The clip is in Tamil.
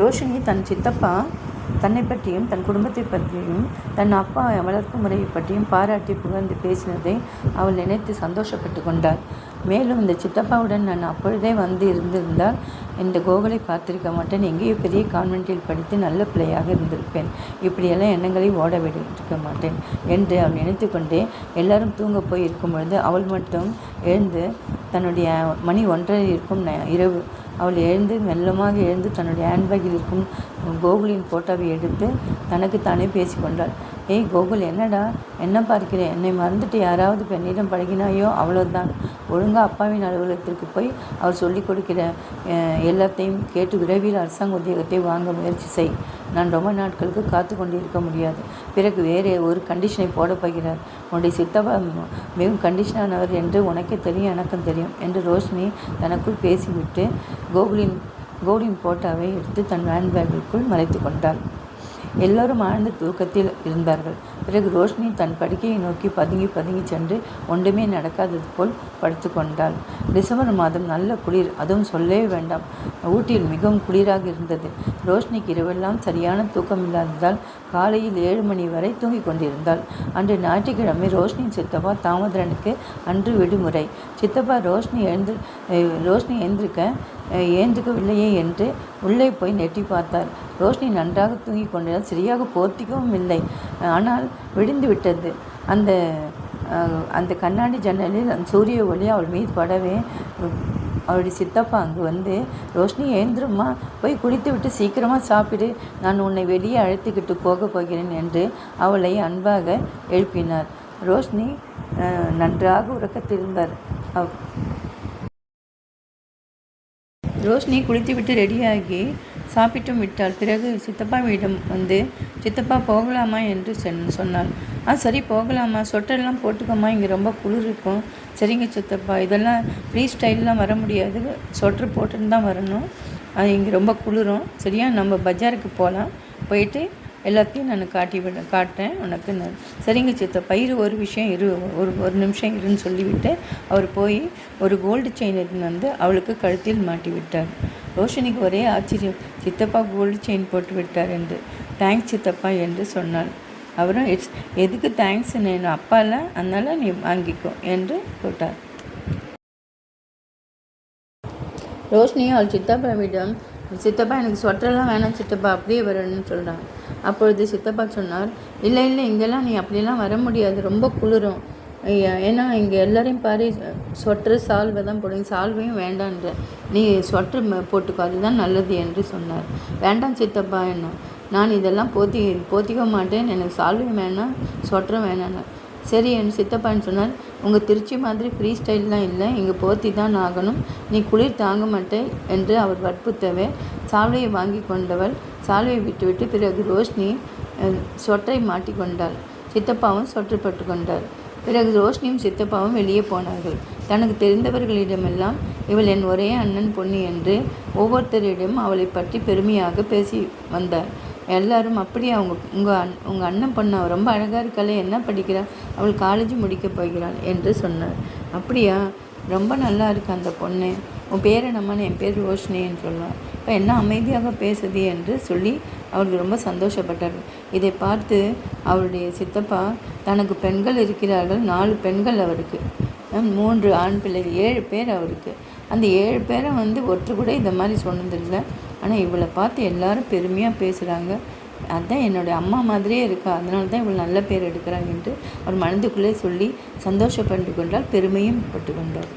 ரோஷினி தன் சித்தப்பா தன்னை பற்றியும் தன் குடும்பத்தை பற்றியும் தன் அப்பா வளர்ப்பு முறையை பற்றியும் பாராட்டி புகழ்ந்து பேசினதை அவள் நினைத்து சந்தோஷப்பட்டு கொண்டாள். மேலும் இந்த சித்தப்பாவுடன் நான் அப்பொழுதே வந்து இருந்திருந்தால் இந்த கோகுலை பார்த்திருக்க மாட்டேன். எங்கேயோ பெரிய கான்வென்ட்டில் படித்து நல்ல பிள்ளையாக இருந்திருப்பேன். இப்படியெல்லாம் எண்ணங்களை ஓட விட்டிருக்க மாட்டேன் என்று அவள் நினைத்து கொண்டே எல்லாரும் தூங்க போய் இருக்கும் பொழுது அவள் மட்டும் எழுந்து தன்னுடைய மணி ஒன்றரை இருக்கும் ந- இரவு. அவள் எழுந்து மெல்லமாக எழுந்து தன்னுடைய ஹேண்ட்பேக்கில் இருக்கும் கோகுலின் ஃபோட்டோவை எடுத்து தனக்கு தானே பேசிக்கொண்டாள் ஏய் கோகுல் என்னடா? என்ன பார்க்கிறேன் என்னை மறந்துட்டு யாராவது பெண்ணிடம் பழகினாயோ அவ்வளோதான் ஒழுங்காக அப்பாவின் அலுவலகத்திற்கு போய் அவர் சொல்லிக் கொடுக்கிற எல்லாத்தையும் கேட்டு விரைவில் அரசாங்க உத்தியோகத்தை வாங்க முயற்சி செய். நான் ரொம்ப நாட்களுக்கு காத்து கொண்டிருக்க முடியாது. பிறகு வேறு ஒரு கண்டிஷனை போட போகிறார். உன்னுடைய சித்தப்பா மிகவும் கண்டிஷனானவர் என்று உனக்கே தெரியும் எனக்கும் தெரியும் என்று ரோஷினி தனக்குள் பேசிவிட்டு கோகுலின் கோகுலின் போட்டோவை எடுத்து தன் ஹேண்ட்பேக்கிற்குள் மறைத்து கொண்டாள். எல்லோரும் ஆழ்ந்த தூக்கத்தில் இருந்தார்கள். பிறகு ரோஷினி தன் படுக்கையை நோக்கி பதுங்கி பதுங்கி சென்று ஒன்றுமே நடக்காதது போல் படுத்து கொண்டாள். டிசம்பர் மாதம் நல்ல குளிர். அதுவும் சொல்லவே வேண்டாம். ஊட்டியில் மிகவும் குளிராக இருந்தது. ரோஷினிக்கு இரவெல்லாம் சரியான தூக்கம் இல்லாததால் காலையில் ஏழு மணி வரை தூங்கிக் கொண்டிருந்தாள். அன்று ஞாயிற்றுக்கிழமை ரோஷினியின் சித்தப்பா தாமோதரனுக்கு அன்று விடுமுறை. சித்தப்பா ரோஷினி எழுந்து ரோஷினி எழுந்திருக்க ஏந்துக்கவில்லையே என்று உள்ளே போய் நெட்டி பார்த்தார் ரோஷினி நன்றாக தூங்கி கொண்டிருந்தால் சரியாக போர்த்திக்கவும் இல்லை. ஆனால் விடிந்து விட்டது. அந்த அந்த கண்ணாடி ஜன்னலில் அந்த சூரிய ஒளி அவள் மீது படவே அவருடைய அவளுடைய சித்தப்பா அங்கு வந்து ரோஷினி எழுந்திரும்மா போய் குளித்து விட்டு சீக்கிரமாக சாப்பிடு. நான் உன்னை வெளியே அழைத்துக்கிட்டு போக போகிறேன் என்று அவளை அன்பாக எழுப்பினார். ரோஷினி நன்றாக உறக்கத்திருந்தார். அவ் ரோஷினி குளித்துவிட்டு ரெடியாகி சாப்பிட்டும் விட்டாள். பிறகு சித்தப்பாவிடம் வந்து சித்தப்பா போகலாமா? என்று சொன் சொன்னாள். ஆ சரி போகலாமா? சொட்டரெல்லாம் போட்டுக்கோமா இங்கே ரொம்ப குளிர் இருக்கும். சரிங்க சித்தப்பா. இதெல்லாம் ஃப்ரீ ஸ்டைல்லாம் வர முடியாது. சொட்டர் போட்டுன்னு தான் வரணும். அது இங்கே ரொம்ப குளிரும். சரியா? நம்ம பஜாருக்கு போகலாம். போயிட்டு எல்லாத்தையும் நான் காட்டி விட காட்டேன் உனக்கு நான் சரிங்க சித்தா பயிர் ஒரு விஷயம் இரு ஒரு ஒரு நிமிஷம் இருன்னு சொல்லிவிட்டு அவர் போய் ஒரு கோல்டு செயின் எடுத்துன்னு வந்து அவளுக்கு கழுத்தில் மாட்டி விட்டார். ரோஷினிக்கு ஒரே ஆச்சரியம். சித்தப்பா கோல்டு செயின் போட்டு விட்டார் என்று. தேங்க்ஸ் சித்தப்பா என்று சொன்னாள். அவரும் இட்ஸ் எதுக்கு தேங்க்ஸ் என்ன அப்பா இல்லை அதனால் நீ வாங்கிக்கோ என்று போட்டார். ரோஷினி அவள் சித்தப்பாவிடம் சித்தப்பா எனக்கு சொட்டரெல்லாம் வேணாம் சித்தப்பா அப்படியே வரணும்னு சொல்கிறான் அப்பொழுது சித்தப்பா சொன்னார் இல்லை இல்லை இங்கெல்லாம் நீ அப்படிலாம் வர முடியாது ரொம்ப குளிரும். ஏன்னா இங்கே எல்லோரையும் பாரு சொட்டரு சால்வை தான் போடுங்க சால்வையும் வேண்டான்ற நீ சொட்டரு போட்டுக்கோ அதுதான் நல்லது என்று சொன்னார். வேண்டாம் சித்தப்பா என்ன. நான் இதெல்லாம் போத்தி போத்திக்க மாட்டேன். எனக்கு சால்வையும் வேணாம் சொட்டரும் வேணான்னு சரி என் சித்தப்பான்னு சொன்னார். உங்கள் திருச்சி மாதிரி ஃப்ரீ ஸ்டைல்லாம் இல்லை. இங்கே போத்தி தான் ஆகணும். நீ குளிர் தாங்க மாட்டே என்று அவர் வற்புறுத்தவே சால்வையை வாங்கி கொண்டவள் சால்வையை விட்டுவிட்டு பிறகு ரோஷினி சொட்டை மாட்டிக்கொண்டாள் சித்தப்பாவும் சொட்டர் பட்டு கொண்டார் பிறகு ரோஷினியும் சித்தப்பாவும் வெளியே போனார்கள். தனக்கு தெரிந்தவர்களிடமெல்லாம் இவள் என் ஒரே அண்ணன் பொண்ணு என்று ஒவ்வொருத்தரிடம் அவளை பற்றி பெருமையாக பேசி வந்தார். எல்லாரும் அப்படியே அவங்க உங்கள் அண் உங்கள் அண்ணன் பொண்ணு ரொம்ப அழகாக இருக்காளே என்ன படிக்கிறாள் அவள் காலேஜ் முடிக்க போகிறாள் என்று சொன்னார். அப்படியா? ரொம்ப நல்லா இருக்கு அந்த பொண்ணு. உன் பேர் என்னம்மான்னு என் பேர் ரோஷினின்னு சொல்லுவாள் இப்போ என்ன அமைதியாக பேசுது? என்று சொல்லி அவருக்கு ரொம்ப சந்தோஷப்பட்டார். இதை பார்த்து அவருடைய சித்தப்பா தனக்கு பெண்கள் இருக்கிறார்கள். நாலு பெண்கள் அவருக்கு. மூன்று ஆண் பிள்ளைகள். ஏழு பேர் அவருக்கு. அந்த ஏழு பேரை வந்து ஒருத்தர் கூட இந்த மாதிரி சொன்னதில்லை. ஆனால் இவளை பார்த்து எல்லாரும் பெருமையாக பேசுகிறாங்க அதுதான் என்னுடைய அம்மா மாதிரியே இருக்கா. அதனால தான் இவள் நல்ல பேர் எடுக்கிறாங்க என்று அவர் மனதுக்குள்ளே சொல்லி சந்தோஷப்பட்டு கொண்டால் பெருமையும் பட்டு கொண்டார்.